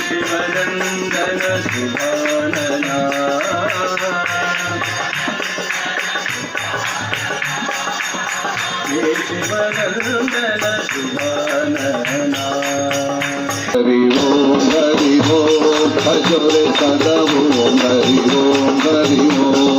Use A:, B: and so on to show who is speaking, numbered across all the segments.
A: శివనందన శుభాననా శివనందన శుభాననా హరి
B: ఓం హరి ఓం భజోరే
A: సదము ఓం హరి ఓం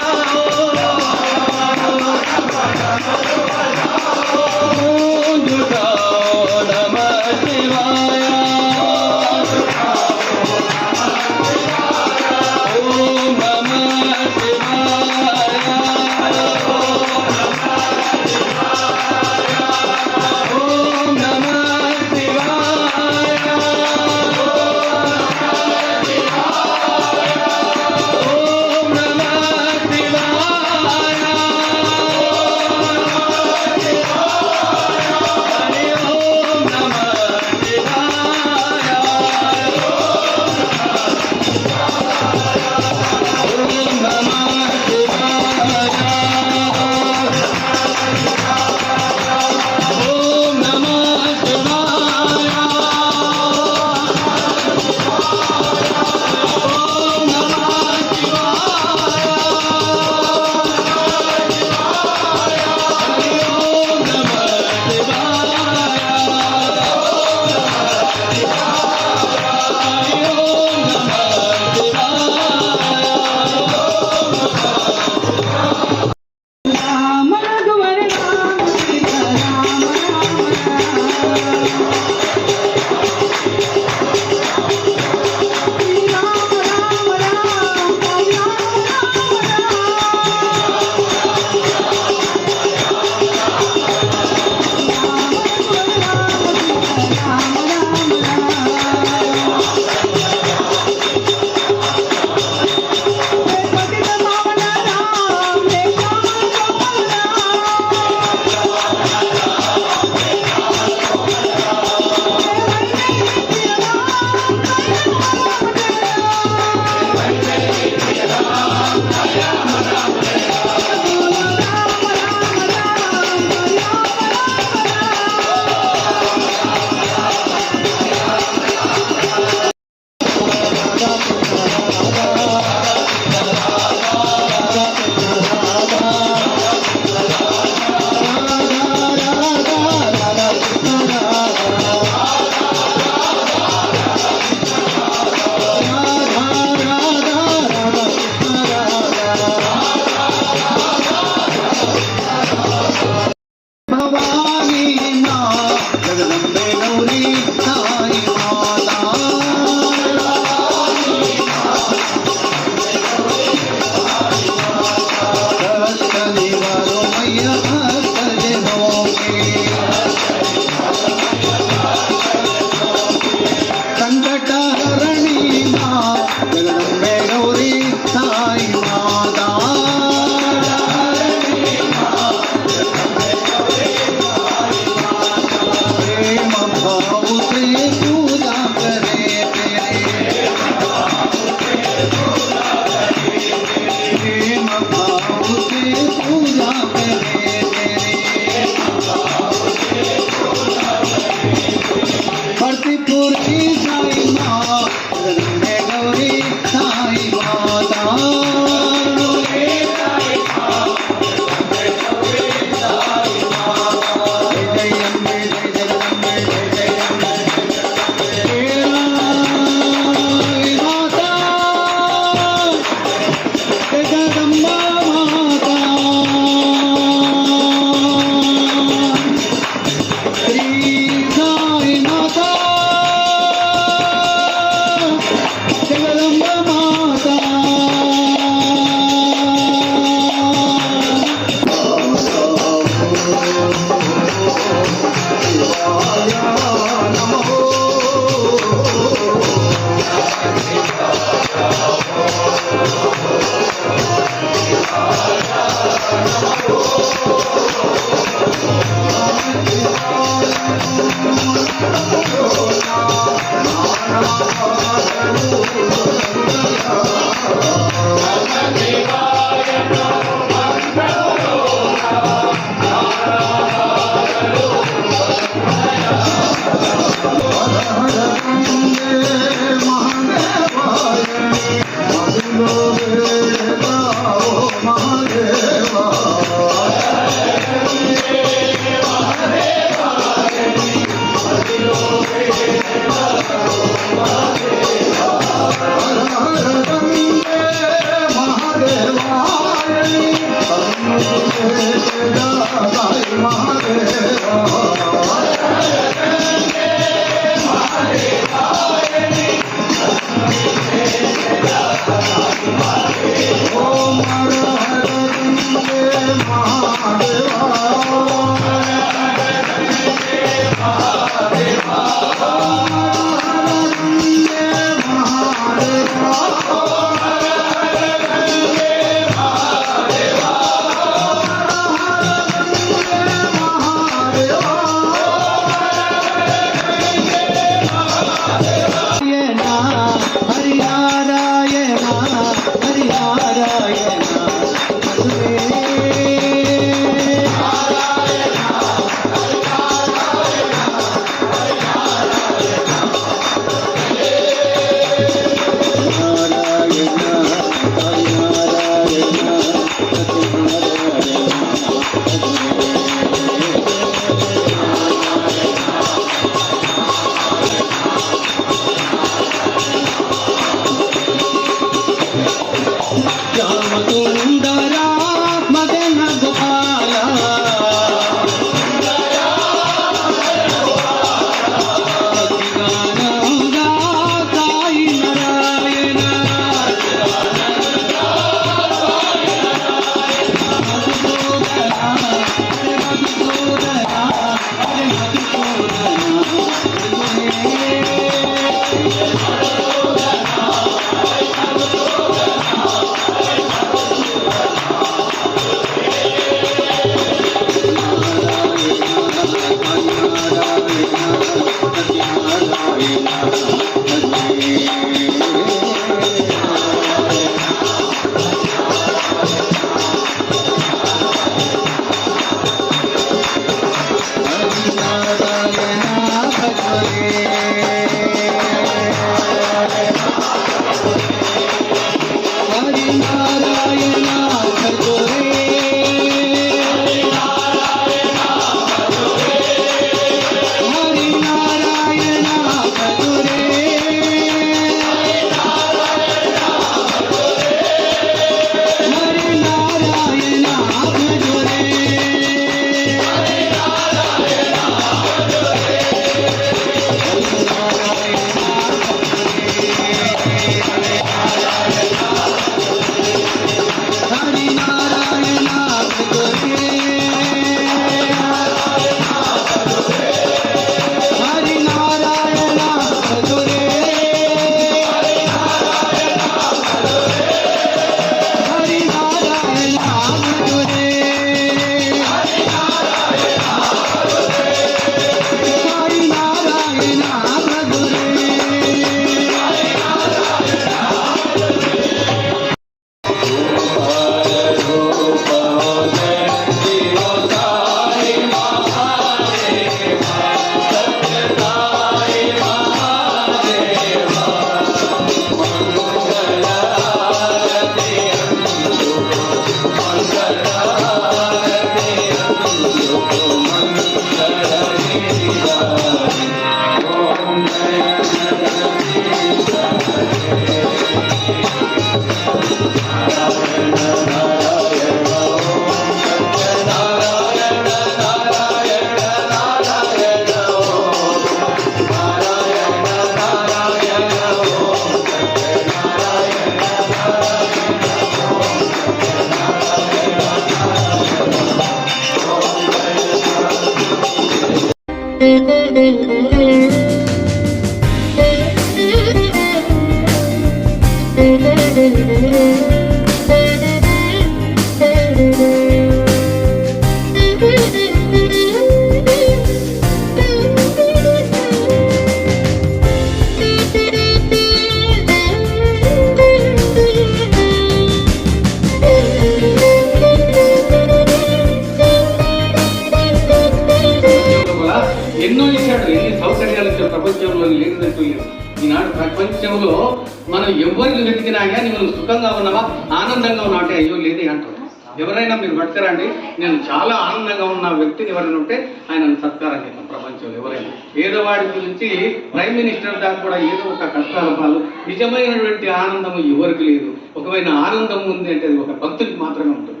A: ప్రపంచంలో ఎవరైనా. పేదవాడి గురించి ప్రైమ్ మినిస్టర్ దాకా కూడా ఏదో ఒక కష్టాల పాలు. నిజమైనటువంటి ఆనందం ఎవరికి లేదు. ఒకవేళ ఆనందం ఉంది అంటే అది ఒక భక్తుడికి మాత్రమే ఉంటుంది.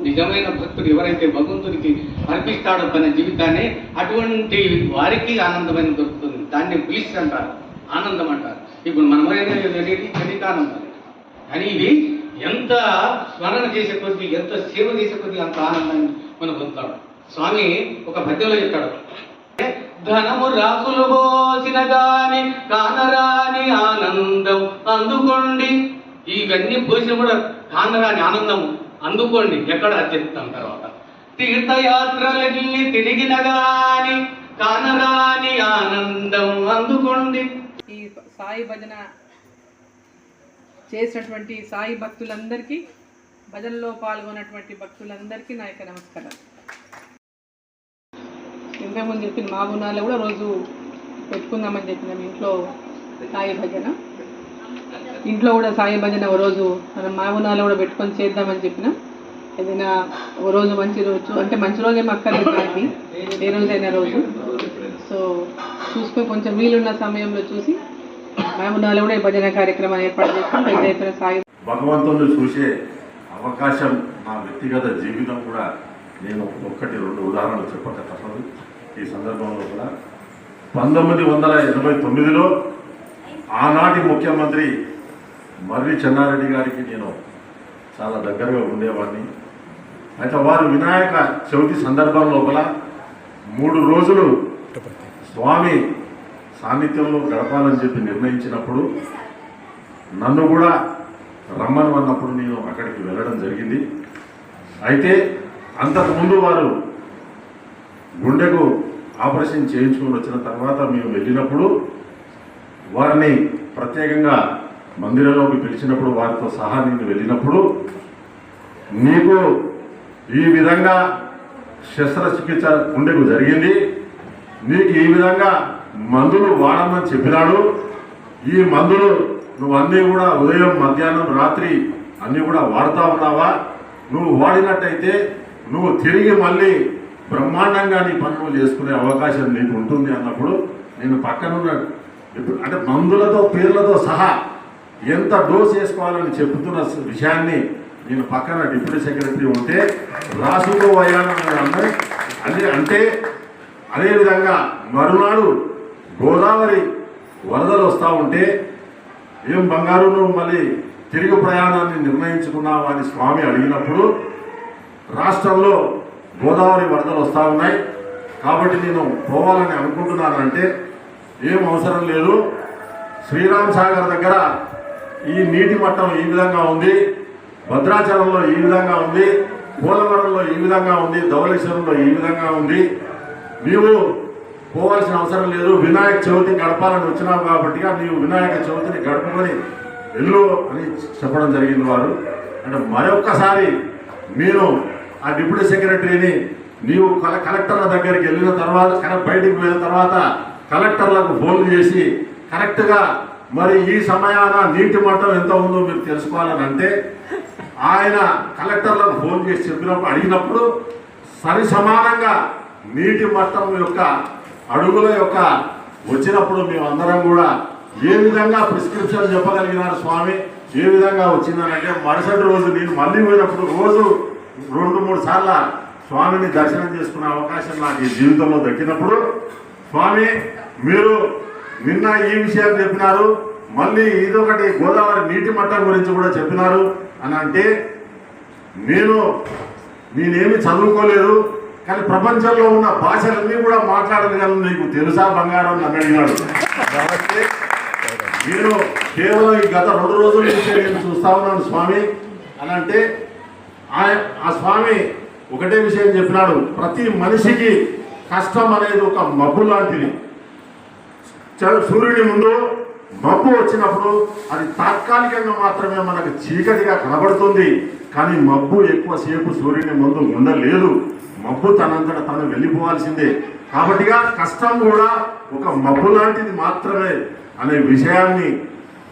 A: నిజమైన భక్తుడు ఎవరైతే భగవంతుడికి అర్పిస్తాడో తన జీవితాన్ని అటువంటి వారికి ఆనందమైన దొరుకుతుంది. దాన్ని బ్లిస్ అంటారు ఆనందం అంటారు. ఇప్పుడు మనం అనేది చలికాలం కానీ ఇవి ఎంత స్మరణ చేసే కొద్దీ ఎంత సేవ చేసే కొద్దీ అంత ఆనందాన్ని మనం పొందుతాడు స్వామి ఒక పద్యంలో చెప్తాడు. ధనము రాసులు పోసిన గాని కానరాని ఆనందం అందుకోండి. ఇవన్నీ పోసిన కూడా కానరాని ఆనందం అందుకోండి. ఎక్కడ చెప్తాం తర్వాత? తీర్థయాత్రలన్నీ తిరిగిన గాని కానరాని ఆనందం అందుకోండి.
C: ఈ సాయి భజన చేసినటువంటి సాయి భక్తులందరికీ భజనలో పాల్గొన్నటువంటి భక్తులందరికీ నా యొక్క నమస్కారాలు. ఇంతకుముందు చెప్పి మా గుణాల్లో కూడా రోజు పెట్టుకుందామని చెప్పినాం ఇంట్లో సాయి భజన. ఇంట్లో కూడా సాయి భజన ఓ రోజు మనం మా గుణాలు కూడా పెట్టుకొని చేద్దామని చెప్పినాం. ఏదైనా ఓ రోజు మంచి రోజు అంటే మంచి రోజు ఏమో అక్కర్లేదు దానికి ఏ రోజైనా రోజు. సో చూసుకొని కొంచెం వీలున్న సమయంలో చూసి మహబూబ్నగర్లో కూడా ఈ భజన కార్యక్రమాన్ని ఏర్పాటు చేసుకుని పెద్ద ఎత్తున సాగి
D: భగవంతుని చూసే అవకాశం నా వ్యక్తిగత జీవితం కూడా నేను ఒక్కటి రెండు ఉదాహరణలు చెప్పక తప్పదు. ఈ సందర్భంలో కూడా పంతొమ్మిది వందల ఎనభై తొమ్మిదిలో ఆనాటి ముఖ్యమంత్రి మర్రి చెన్నారెడ్డి గారికి నేను చాలా దగ్గరగా ఉండేవాడిని. అయితే వారు వినాయక చవితి సందర్భం లోపల మూడు రోజులు స్వామి సాన్నిధ్యంలో గడపాలని చెప్పి నిర్ణయించినప్పుడు నన్ను కూడా రమ్మని అన్నప్పుడు నేను అక్కడికి వెళ్ళడం జరిగింది. అయితే అంతకుముందు వారు గుండెకు ఆపరేషన్ చేయించుకొని వచ్చిన తర్వాత మేము వెళ్ళినప్పుడు వారిని ప్రత్యేకంగా మందిరంలోకి పిలిచినప్పుడు వారితో సహా నేను వెళ్ళినప్పుడు నీకు ఈ విధంగా శస్త్రచికిత్స గుండెకు జరిగింది. నీకు ఈ విధంగా మందులు వాడమని చెప్పినాడు. ఈ మందులు నువ్వు అన్నీ కూడా ఉదయం మధ్యాహ్నం రాత్రి అన్నీ కూడా వాడుతా ఉన్నావా? నువ్వు వాడినట్టయితే నువ్వు తిరిగి మళ్ళీ బ్రహ్మాండంగా నీ పనులు చేసుకునే అవకాశం నీకు ఉంటుంది అన్నప్పుడు నేను పక్కనున్న ఇప్పుడు అంటే మందులతో పేర్లతో సహా ఎంత డోస్ వేసుకోవాలని చెబుతున్న విషయాన్ని నేను పక్కన డిప్యూటీ సెక్రటరీ ఉంటే రాసుకోవయ్యాను అది అదే అంటే అదేవిధంగా మరునాడు గోదావరి వరదలు వస్తూ ఉంటే ఏం బంగారును మళ్ళీ తిరుగు ప్రయాణాన్ని నిర్ణయించుకున్నావు అని స్వామి అడిగినప్పుడు రాష్ట్రంలో గోదావరి వరదలు వస్తూ ఉన్నాయి. కాబట్టి నేను పోవాలని అనుకుంటున్నానంటే ఏం అవసరం లేదు. శ్రీరామ్ సాగర్ దగ్గర ఈ నీటి మట్టం ఈ విధంగా ఉంది. భద్రాచలంలో ఈ విధంగా ఉంది. పోలవరంలో ఈ విధంగా ఉంది. ధవళేశ్వరంలో ఈ విధంగా ఉంది. నీవు పోవాల్సిన అవసరం లేదు. వినాయక చవితి గడపాలని వచ్చినావు కాబట్టి నీవు వినాయక చవితిని గడుపుకొని వెళ్ళు అని చెప్పడం జరిగింది వారు. అంటే మరొక్కసారి మీరు ఆ డిప్యూటీ సెక్రటరీని నీవు కల కలెక్టర్ల దగ్గరికి వెళ్ళిన తర్వాత కరెక్ట్ బయటికి పోయిన తర్వాత కలెక్టర్లకు ఫోన్ చేసి కరెక్ట్గా మరి ఈ సమయాన నీటి మట్టం ఎంత ఉందో మీరు తెలుసుకోవాలని అంటే ఆయన కలెక్టర్లకు ఫోన్ చేసి చెప్పినప్పుడు అడిగినప్పుడు సరి సమానంగా నీటి మట్టం యొక్క అడుగుల యొక్క వచ్చినప్పుడు మేమందరం కూడా ఏ విధంగా ప్రిస్క్రిప్షన్ చెప్పగలిగినారు స్వామి? ఏ విధంగా వచ్చిందనంటే మరుసటి రోజు నేను మళ్ళీ పోయినప్పుడు రోజు రెండు మూడు సార్లు స్వామిని దర్శనం చేసుకునే అవకాశం నాకు ఈ జీవితంలో దక్కినప్పుడు స్వామి మీరు నిన్న ఈ విషయాలు చెప్పినారు మళ్ళీ ఇదొకటి గోదావరి నీటి మట్టం గురించి కూడా చెప్పినారు అని అంటే నేను నేనేమి చదువుకోలేదు కానీ ప్రపంచంలో ఉన్న భాషలన్నీ కూడా మాట్లాడగలను నీకు తెలుసా బంగారం అని అడిగాడు కాబట్టి నేను కేవలం ఈ గత రెండు రోజుల నుంచి నేను చూస్తా ఉన్నాను స్వామి అని అంటే ఆ- ఆ స్వామి ఒకటే విషయం చెప్పినాడు. ప్రతి మనిషికి కష్టం అనేది ఒక మబ్బు లాంటిది. చ- సూర్యుడి ముందు మబ్బు వచ్చినప్పుడు అది తాత్కాలికంగా మాత్రమే మనకు చీకటిగా కనబడుతుంది. కానీ మబ్బు ఎక్కువసేపు సూర్యుని ముందు ఉండలేదు. మబ్బు తనంతట తను వెళ్ళిపోవాల్సిందే. కాబట్టిగా కష్టం కూడా ఒక మబ్బు లాంటిది మాత్రమే అనే విషయాన్ని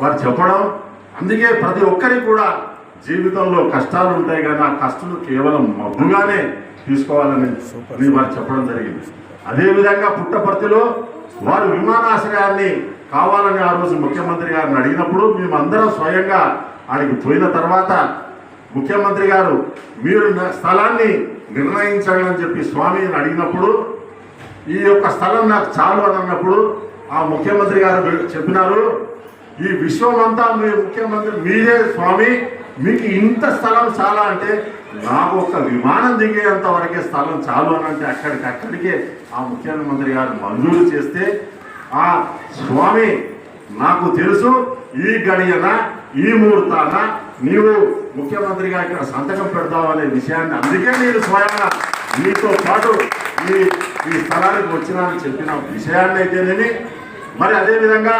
D: వారు చెప్పడం. అందుకే ప్రతి ఒక్కరికి కూడా జీవితంలో కష్టాలు ఉంటాయి కానీ ఆ కష్టాలు కేవలం మబ్బుగానే తీసుకోవాలని అని వారు చెప్పడం జరిగింది. అదేవిధంగా పుట్టపర్తిలో వారు విమానాశ్రయాన్ని కావాలని ఆ రోజు ముఖ్యమంత్రి గారిని అడిగినప్పుడు మేమందరం స్వయంగా ఆడికి పోయిన తర్వాత ముఖ్యమంత్రి గారు మీరు స్థలాన్ని నిర్ణయించండి అని చెప్పి స్వామిని అడిగినప్పుడు ఈ యొక్క స్థలం నాకు చాలు అని అన్నప్పుడు ఆ ముఖ్యమంత్రి గారు చెప్పినారు ఈ విశ్వమంతా మీ ముఖ్యమంత్రి మీరే స్వామి మీకు ఇంత స్థలం చాలా అంటే నాకు ఒక విమానం దిగేంత వరకే స్థలం చాలు అని అంటే అక్కడికి అక్కడికే ఆ ముఖ్యమంత్రి గారు మంజూరు చేస్తే ఆ స్వామి నాకు తెలుసు ఈ గడియన ఈ ముహూర్తాన నీవు ముఖ్యమంత్రిగా ఇక్కడ సంతకం పెడతావు అనే విషయాన్ని అందుకే నేను స్వయంగా మీతో పాటు ఈ ఈ స్థలానికి వచ్చినానని చెప్పిన విషయాన్ని అయితేనేమి మరి అదేవిధంగా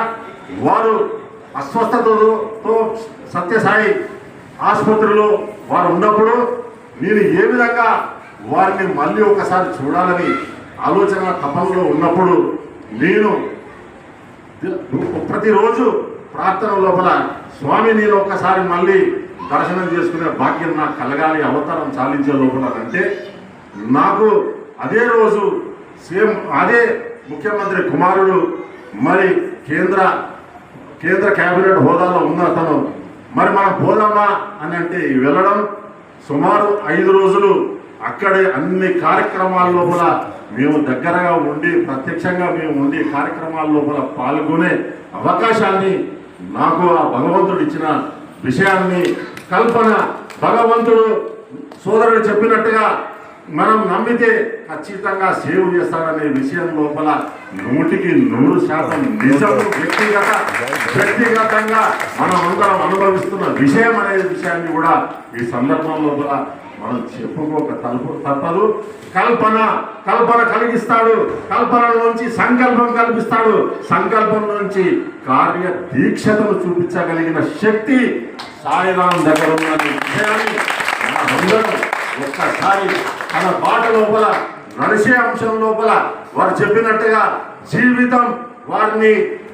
D: వారు అస్వస్థతతో సత్యసాయి ఆసుపత్రిలో వారు ఉన్నప్పుడు నేను ఏ విధంగా వారిని మళ్ళీ ఒకసారి చూడాలని ఆలోచన తపంలో ఉన్నప్పుడు నేను ప్రతిరోజు ప్రార్థన లోపల స్వామి నేను ఒకసారి మళ్ళీ దర్శనం చేసుకునే భాగ్యం నాకు కలగాలి అవతారం చాలించే లోపల అంటే నాకు అదే రోజు సేమ్ అదే ముఖ్యమంత్రి కుమారుడు మరి కేంద్ర కేంద్ర కేబినెట్ హోదాలో ఉన్న అతను మరి మనం పోదామా? అని అంటే వెళ్ళడం సుమారు ఐదు రోజులు. అక్కడే అన్ని కార్యక్రమాల లోపల మేము దగ్గరగా ఉండి ప్రత్యక్షంగా మేము ఉండి కార్యక్రమాల లోపల పాల్గొనే అవకాశాన్ని నాకు ఆ భగవంతుడు ఇచ్చిన విషయాన్ని కల్పన భగవంతుడు సోదరుడు చెప్పినట్టుగా మనం నమ్మితే ఖచ్చితంగా సేవ్ చేస్తాడనే విషయం లోపల నూటికి నూరు శాతం నిజం వ్యక్తిగత వ్యక్తిగతంగా మనం అందరం అనుభవిస్తున్న విషయం అనే విషయాన్ని కూడా ఈ సందర్భం లోపల మనం చెప్పుకోక తలుపు తప్పదు. కల్పన కల్పన కలిగిస్తాడు. కల్పన నుంచి సంకల్పం కల్పిస్తాడు. సంకల్పం నుంచి కార్య దీక్షతను చూపించగలిగిన శక్తి సాయిరాం దగ్గర ఉన్న విషయాన్ని మనందరం ఒక్కసారి తన బాట లోపల నడిచే అంశం లోపల వారు చెప్పినట్టుగా జీవితం వారిని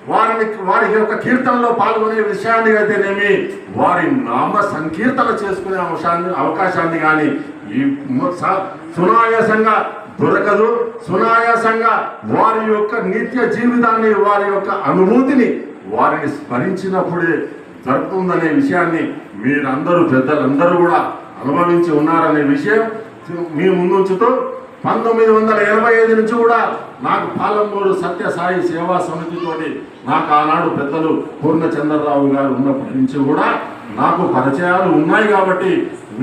D: వారిని వారి యొక్క కీర్తనలో పాల్గొనే విషయాన్ని అయితేనేమి వారి నామ సంకీర్తన చేసుకునే అంశాన్ని అవకాశాన్ని కానీ ఈ స- సునాయాసంగా దొరకదు. సునాయాసంగా వారి యొక్క నిత్య జీవితాన్ని వారి యొక్క అనుభూతిని వారిని స్మరించినప్పుడే జరుగుతుందనే విషయాన్ని మీరందరూ పెద్దలందరూ కూడా అనుభవించి ఉన్నారనే విషయం మీ ముందుంచుతూ పంతొమ్మిది వందల ఎనభై ఐదు నుంచి కూడా నాకు పాలమూరు సత్యసాయి సేవా సమితితోటి నాకు ఆనాడు పెద్దలు పూర్ణచంద్రరావు గారు ఉన్నప్పటి నుంచి కూడా నాకు పరిచయాలు ఉన్నాయి కాబట్టి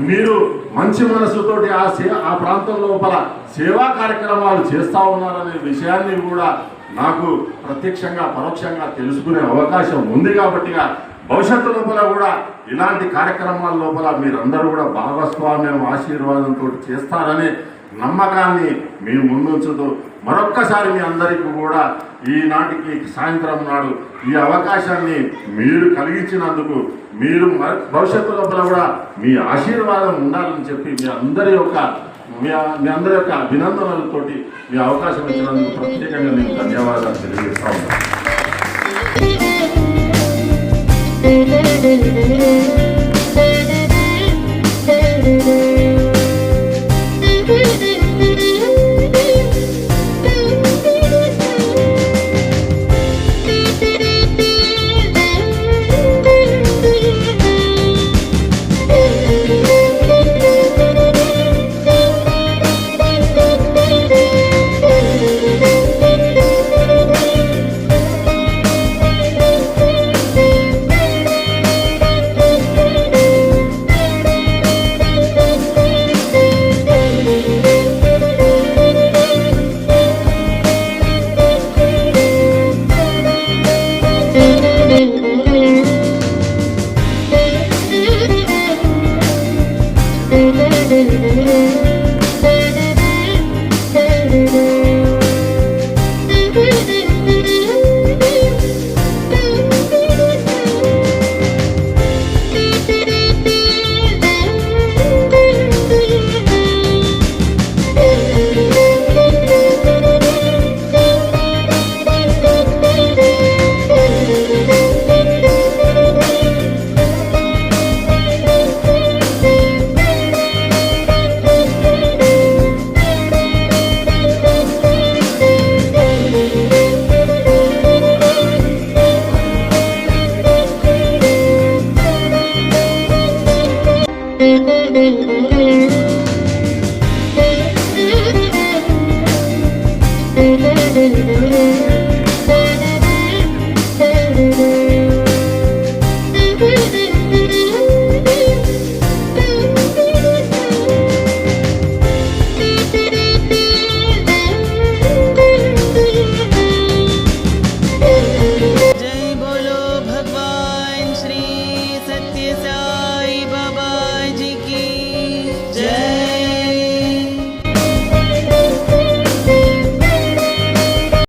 D: మీరు మంచి మనసుతోటి ఆ సే ఆ ప్రాంతం లోపల సేవా కార్యక్రమాలు చేస్తా ఉన్నారనే విషయాన్ని కూడా నాకు ప్రత్యక్షంగా పరోక్షంగా తెలుసుకునే అవకాశం ఉంది కాబట్టిగా భవిష్యత్తు లోపల కూడా ఇలాంటి కార్యక్రమాల లోపల మీరందరూ కూడా భాగస్వామ్యం ఆశీర్వాదంతో చేస్తారని నమ్మకాన్ని మీ ముందుంచుతూ మరొక్కసారి మీ అందరికీ కూడా ఈనాటికి సాయంత్రం నాడు ఈ అవకాశాన్ని మీరు కలిగించినందుకు మీరు భవిష్యత్తు లోపల కూడా మీ ఆశీర్వాదం ఉండాలని చెప్పి మీ అందరి యొక్క మీ మీ అందరి యొక్క అభినందనలతోటి మీ అవకాశం ఇచ్చినందుకు ప్రత్యేకంగా నేను ధన్యవాదాలు తెలియజేస్తా ఉన్నాను.